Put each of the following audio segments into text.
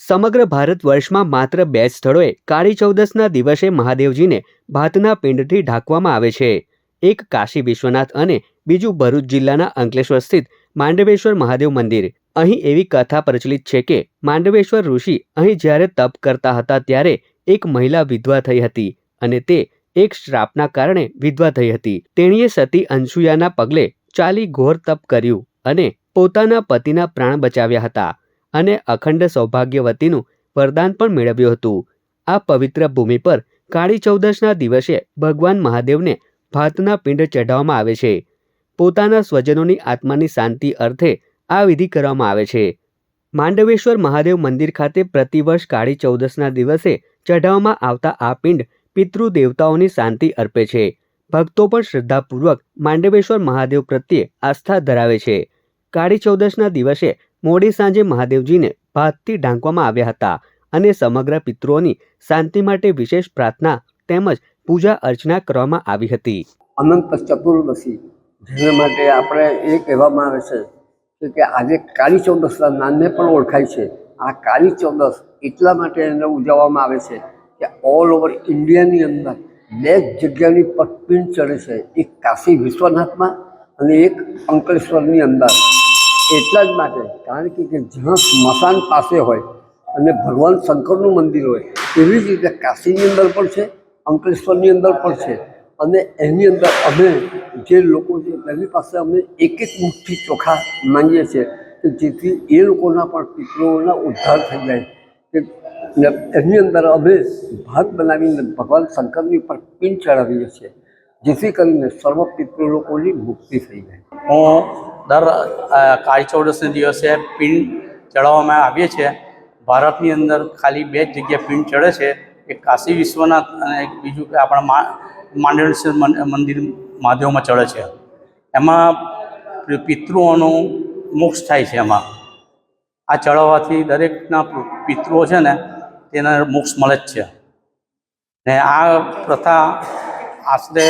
સમગ્ર ભારત વર્ષમાં માત્ર બે સ્થળોએ કાળી ચૌદસના દિવસે મહાદેવજીને ભાતના પિંડથી ઢાંકવામાં આવે છે. એક કાશી વિશ્વનાથ અને બીજું ભરૂચ જિલ્લાના અંકલેશ્વર સ્થિત માંડવેશ્વર મહાદેવ મંદિર. અહીં એવી કથા પ્રચલિત છે કે માંડવેશ્વર ઋષિ અહીં જ્યારે તપ કરતા હતા ત્યારે એક મહિલા વિધવા થઈ હતી અને તે એક શ્રાપના કારણે વિધવા થઈ હતી. તેણીએ સતી અંશુયાના પગલે ચાલી ઘોર તપ કર્યું અને પોતાના પતિના પ્રાણ બચાવ્યા હતા. અને અખંડ સૌભાગ્યવતીનું વરદાન પણ મેળવ્યું હતું. આ પવિત્ર ભૂમિ પર કાળી ચૌદશના દિવસે ભગવાન મહાદેવને ભાતના પિંડ ચઢાવવામાં આવે છે. પોતાના સ્વજનોની આત્માની શાંતિ અર્થે આ વિધિ કરવામાં આવે છે. માંડવેશ્વર મહાદેવ મંદિર ખાતે પ્રતિવર્ષ કાળી ચૌદશના દિવસે ચઢાવવામાં આવતા આ પિંડ પિતૃ દેવતાઓની શાંતિ અર્પે છે. ભક્તો પણ શ્રદ્ધાપૂર્વક માંડવેશ્વર મહાદેવ પ્રત્યે આસ્થા ધરાવે છે. કાળી ચૌદશના દિવસે મોડી સાંજે મહાદેવજીને ભાતથી ઢાંકવામાં આવ્યા હતા અને સમગ્ર પિતૃઓની શાંતિ માટે વિશેષ પ્રાર્થના તેમજ પૂજા અર્ચના કરવામાં આવી હતી. અનંત ચતુર્દશી, જેના માટે આપણે એ કહેવામાં આવે છે કે આજે કાળી ચૌદશના નામને પણ ઓળખાય છે. આ કાળી ચૌદશ એટલા માટે એને ઉજવવામાં આવે છે કે ઓલ ઓવર ઇન્ડિયાની અંદર બે જગ્યાની પર પિંડ ચડે છે. એક કાશી વિશ્વનાથમાં અને એક અંકલેશ્વરની અંદર. એટલા જ માટે. કારણ કે જ્યાં સ્મશાન પાસે હોય અને ભગવાન શંકરનું મંદિર હોય, એવી જ રીતે કાશીની અંદર પણ છે, અંકલેશ્વરની અંદર પણ છે. અને એની અંદર અમે જે લોકો છે, એની પાસે અમે એક એક મુઠ્ઠી ચોખા માંગીએ છીએ કે જેથી એ લોકોના પણ પિતૃઓના ઉદ્ધાર થઈ જાય. કે એની અંદર અમે ભાત બનાવીને ભગવાન શંકરની પર પિન ચડાવીએ છીએ, જેથી કરીને સર્વ પિતૃ લોકોની મુક્તિ થઈ જાય. દર કાળી ચૌદસને દિવસે પિંડ ચડાવવામાં આવીએ છીએ. ભારતની અંદર ખાલી બે જ જગ્યાએ પિંડ ચડે છે. એક કાશી વિશ્વનાથ અને એક બીજું કે આપણા મા, માંડવેશ્વર મંદિર મહાદેવમાં ચડે છે. એમાં પિતૃઓનું મોક્ષ થાય છે એમાં. આ ચડાવવાથી દરેકના પિતૃઓ છે ને, તેને મોક્ષ મળે જ છે. ને આ પ્રથા આશરે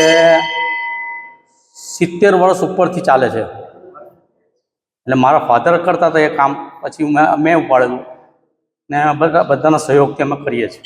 સિત્તેર વર્ષ ઉપરથી ચાલે છે. એટલે મારા ફાધર કરતા હતા એ કામ પછી મેં ઉપાડેલું. ને બધા, બધાના સહયોગથી અમે કરીએ છીએ.